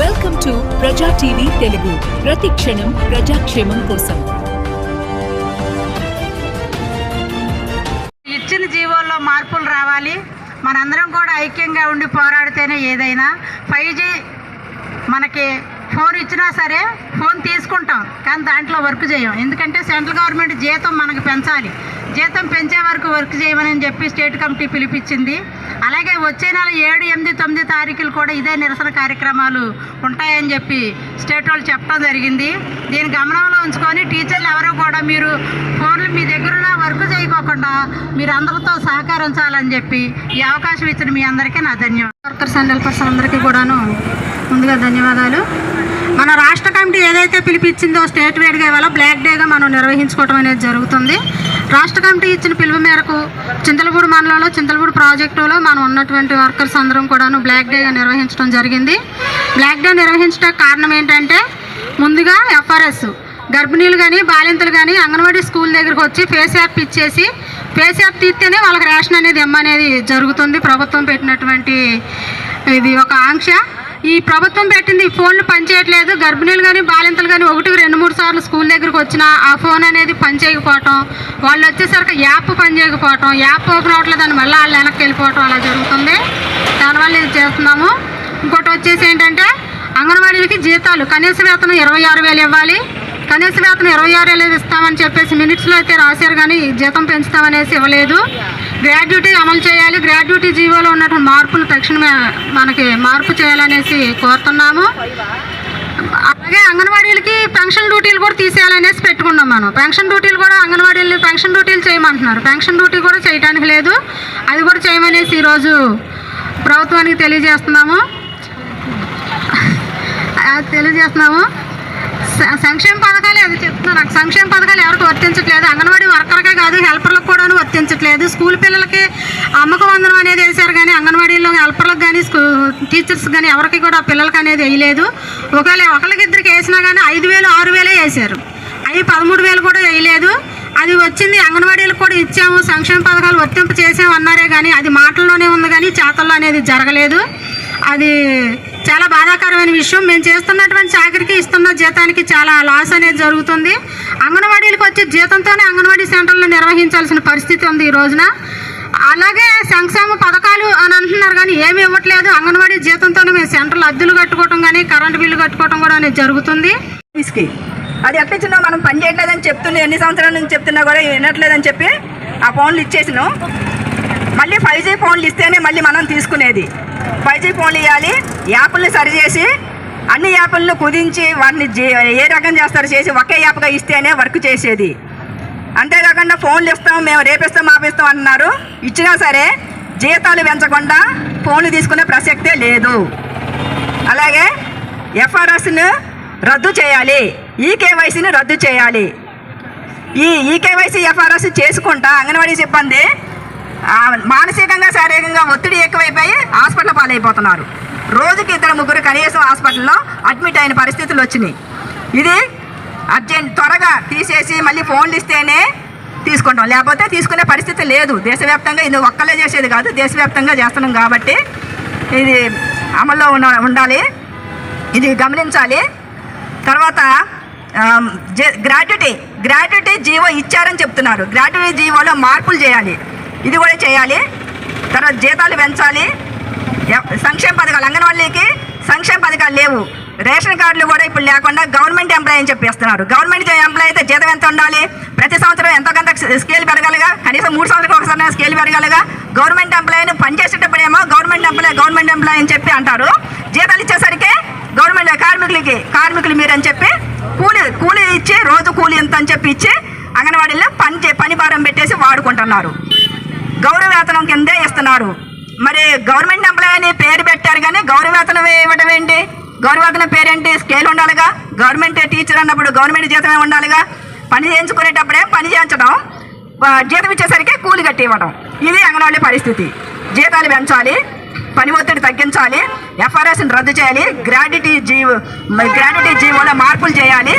Welcome to Praja TV Telugu ప్రతి క్షణం ప్రజాక్షేమం కోసం ఇచ్చిన జీవోల్లో మార్పులు రావాలి. మనందరం కూడా ఐక్యంగా ఉండి పోరాడితేనే ఏదైనా. ఫైవ్ జీ మనకి ఫోన్ ఇచ్చినా సరే ఫోన్ తీసుకుంటాం. కానీ దాంట్లో వర్క్ చేయం. ఎందుకంటే సెంట్రల్ గవర్నమెంట్ జీతం మనకు పెంచాలి. జీతం పెంచే వరకు వర్క్ చేయమని చెప్పి స్టేట్ కమిటీ పిలిపించింది. అలాగే వచ్చే నెల ఏడు ఎనిమిది తొమ్మిది తారీఖులు కూడా ఇదే నిరసన కార్యక్రమాలు ఉంటాయని చెప్పి స్టేట్ వాళ్ళు చెప్పడం జరిగింది. దీని గమనంలో ఉంచుకొని టీచర్లు ఎవరో కూడా మీరు ఫోన్లు మీ దగ్గరలో వర్క్ చేయకోకుండా మీరు అందరితో సహకరించాలని చెప్పి ఈ అవకాశం ఇచ్చిన మీ అందరికీ నా ధన్యవాదాలు. వర్కర్స్ అండ్ హెల్పర్స్ అందరికీ కూడాను ముందుగా ధన్యవాదాలు. మన రాష్ట్ర కమిటీ ఏదైతే పిలిపించిందో స్టేట్ వేడిగా ఇవాళ బ్లాక్ డేగా మనం నిర్వహించుకోవడం అనేది జరుగుతుంది. రాష్ట్ర కమిటీ ఇచ్చిన పిలుపు మేరకు చింతలపూడి మండలంలో చింతలపూడి ప్రాజెక్టులో మనం ఉన్నటువంటి వర్కర్స్ అందరం కూడాను బ్లాక్ డేగా నిర్వహించడం జరిగింది. బ్లాక్ డే నిర్వహించడానికి కారణం ఏంటంటే ముందుగా ఎఫ్ఆర్ఎస్ గర్భిణీలు కానీ బాలింతలు కానీ అంగన్వాడీ స్కూల్ దగ్గరకు వచ్చి ఫేస్ యాప్ ఇచ్చేసి ఫేస్ యాప్ తీస్తేనే వాళ్ళకి రేషన్ అనేది ఇమ్మనేది జరుగుతుంది. ప్రభుత్వం పెట్టినటువంటి ఇది ఒక ఆంక్ష. ఈ ప్రభుత్వం పెట్టింది ఈ ఫోన్లు పనిచేయట్లేదు గర్భిణీలు కానీ బాలింతలు కానీ ఒకటికి రెండు మూడు సార్లు స్కూల్ దగ్గరకు వచ్చినా ఆ ఫోన్ అనేది పనిచేయకపోవటం వాళ్ళు వచ్చేసరికి యాప్ పనిచేయకపోవటం యాప్ ఓపెన్ అవ్వట్లేదు దాని మళ్ళీ వాళ్ళు వెనక్కి వెళ్ళిపోవటం అలా జరుగుతుంది. దానివల్ల ఇది చేస్తున్నాము. ఇంకోటి వచ్చేసి ఏంటంటే అంగన్వాడీలకి జీతాలు కనీస వేతనం ఇరవై ఆరు వేలు ఇవ్వాలి. కనీస వేతనం ఇరవై ఆరు వేలు ఇస్తామని చెప్పేసి మినిట్స్లో అయితే రాశారు కానీ జీతం పెంచుతామనేసి ఇవ్వలేదు. గ్రాడ్యుటీ అమలు చేయాలి. గ్రాడ్యుటీ జీవోలో ఉన్నటువంటి మార్పులు తక్షణమే మనకి మార్పు చేయాలనేసి కోరుతున్నాము. అలాగే అంగన్వాడీలకి పెన్షన్ డ్యూటీలు కూడా తీసేయాలనేసి పెట్టుకున్నాం మనం. పెన్షన్ డ్యూటీలు కూడా అంగన్వాడీలు పెన్షన్ డ్యూటీలు చేయమంటున్నారు. పెన్షన్ డ్యూటీ కూడా చేయడానికి లేదు. అది కూడా చేయమనేసి ఈరోజు ప్రభుత్వానికి తెలియజేస్తున్నాము. అది తెలియజేస్తున్నాము. సంక్షేమ పథకాలు అది చెప్తున్నాను నాకు సంక్షేమ పథకాలు ఎవరికి వర్తించట్లేదు. అంగన్వాడీ వర్కర్కే కాదు హెల్పర్లకు కూడా వర్తించట్లేదు. స్కూల్ పిల్లలకి అమ్మక వందనం అనేది వేశారు కానీ అంగన్వాడీలో హెల్పర్లకు కానీ స్కూ టీచర్స్ కానీ ఎవరికి కూడా పిల్లలకి అనేది వేయలేదు. ఒకవేళ ఒకరికి ఇద్దరికి వేసినా కానీ ఐదు వేలు ఆరు వేలే వేశారు. అవి పదమూడు వేలు కూడా వేయలేదు. అది వచ్చింది అంగన్వాడీలకు కూడా ఇచ్చాము సంక్షేమ పథకాలు వర్తింపు చేసాము అన్నారే కానీ అది మాటల్లోనే ఉంది కానీ చేతల్లో అనేది జరగలేదు. అది చాలా బాధాకరమైన విషయం. మేము చేస్తున్నటువంటి చాకరికి ఇస్తున్న జీతానికి చాలా లాస్ అనేది జరుగుతుంది. అంగన్వాడీలకు వచ్చే జీతంతోనే అంగన్వాడీ సెంటర్లు నిర్వహించాల్సిన పరిస్థితి ఉంది ఈ రోజున. అలాగే సంక్షేమ పథకాలు అని అంటున్నారు కానీ ఏమి ఇవ్వట్లేదు. అంగన్వాడీ జీతంతోనే మేము సెంటర్లు అద్దెలు కట్టుకోవటం కానీ కరెంటు బిల్లు కట్టుకోవటం కూడా అనేది జరుగుతుంది. అది ఎట్టించినా మనం పని చేయట్లేదని చెప్తున్నా ఎన్ని సంవత్సరాల నుంచి చెప్తున్నా కూడా వినట్లేదని చెప్పి ఆ ఫోన్లు ఇచ్చేసినాం. మళ్ళీ ఫైవ్ జీ ఫోన్లు ఇస్తేనే మళ్ళీ మనం తీసుకునేది. ఫైవ్ జీ ఫోన్లు ఇవ్వాలి యాప్ని సరిచేసి అన్ని యాప్లను కుదించి వాటిని ఏ రకం చేస్తారో చేసి ఒకే యాప్గా ఇస్తేనే వర్క్ చేసేది. అంతేకాకుండా ఫోన్లు ఇస్తాం మేము రేపిస్తాం ఆపిస్తాం అంటున్నారు. ఇచ్చినా సరే జీతాలు పెంచకుండా ఫోన్లు తీసుకునే ప్రసక్తే లేదు. అలాగే ఎఫ్ఆర్ఎస్ను రద్దు చేయాలి ఈకేవైసీని రద్దు చేయాలి. ఈ ఈకేవైసీ ఎఫ్ఆర్ఎస్ చేసుకుంటా అంగన్వాడీ సిబ్బంది మానసికంగా శారీరకంగా ఒత్తిడి ఎక్కువైపోయి హాస్పిటల్ పాలైపోతున్నారు. రోజుకి ఇద్దరు ముగ్గురు కనీసం హాస్పిటల్లో అడ్మిట్ అయిన పరిస్థితులు వచ్చినాయి. ఇది అర్జెంట్ త్వరగా తీసేసి మళ్ళీ ఫోన్లు ఇస్తేనే తీసుకుంటాం. లేకపోతే తీసుకునే పరిస్థితి లేదు. దేశవ్యాప్తంగా ఇది ఒక్కలే చేసేది కాదు. దేశవ్యాప్తంగా చేస్తున్నాం కాబట్టి ఇది అమల్లో ఉన్న ఉండాలి. ఇది గమనించాలి. తర్వాత గ్రాట్యుటీ. గ్రాట్యుటీ జీవో ఇచ్చారని చెప్తున్నారు. గ్రాట్యుటీ జీవోలో మార్పులు చేయాలి. ఇది కూడా చేయాలి. తర్వాత జీతాలు పెంచాలి. సంక్షేమ పథకాలు అంగన్వాడీకి సంక్షేమ పథకాలు లేవు. రేషన్ కార్డులు కూడా ఇప్పుడు లేకుండా గవర్నమెంట్ ఎంప్లాయ్ అని చెప్పేస్తున్నారు. గవర్నమెంట్ ఎంప్లాయ్ అయితే జీతం ఎంత ఉండాలి? ప్రతి సంవత్సరం ఎంతో కొంత స్కేల్ పెరగాలిగా? కనీసం మూడు సంవత్సరాలకు ఒకసారి స్కేల్ పెరగాలిగా? గవర్నమెంట్ ఎంప్లాయీని పనిచేసేటప్పుడేమో గవర్నమెంట్ ఎంప్లాయ్ గవర్నమెంట్ ఎంప్లాయ్ అని చెప్పి అంటారు. జీతాలు ఇచ్చేసరికి గవర్నమెంట్ కార్మికులకి కార్మికులు మీరు అని చెప్పి కూలి కూలి ఇచ్చి రోజు కూలి ఎంత అని చెప్పి ఇచ్చి అంగన్వాడీలో పని చే- పని భారం పెట్టేసి వాడుకుంటున్నారు. గౌరవ వేతనం కిందే ఇస్తున్నారు మరి గవర్నమెంట్ ఎంప్లాయ్ అని పేరు పెట్టారు కానీ గౌరవేతనం ఇవ్వడం ఏంటి? గౌరవేతనం పేరేంటి? స్కేల్ ఉండాలిగా? గవర్నమెంట్ టీచర్ అన్నప్పుడు గవర్నమెంట్ జీతమే ఉండాలిగా? పని చేయించుకునేటప్పుడే పని చేయించడం జీతం ఇచ్చేసరికి కూలి కట్టి ఇవ్వడం ఇది అంగన్వాడీ పరిస్థితి. జీతాలు పెంచాలి పని ఒత్తిడి తగ్గించాలి ఎఫ్ఆర్ఎస్ని రద్దు చేయాలి గ్రాడ్యుటీ జీవో గ్రాడ్యుటీ జీవోలో మార్పులు చేయాలి.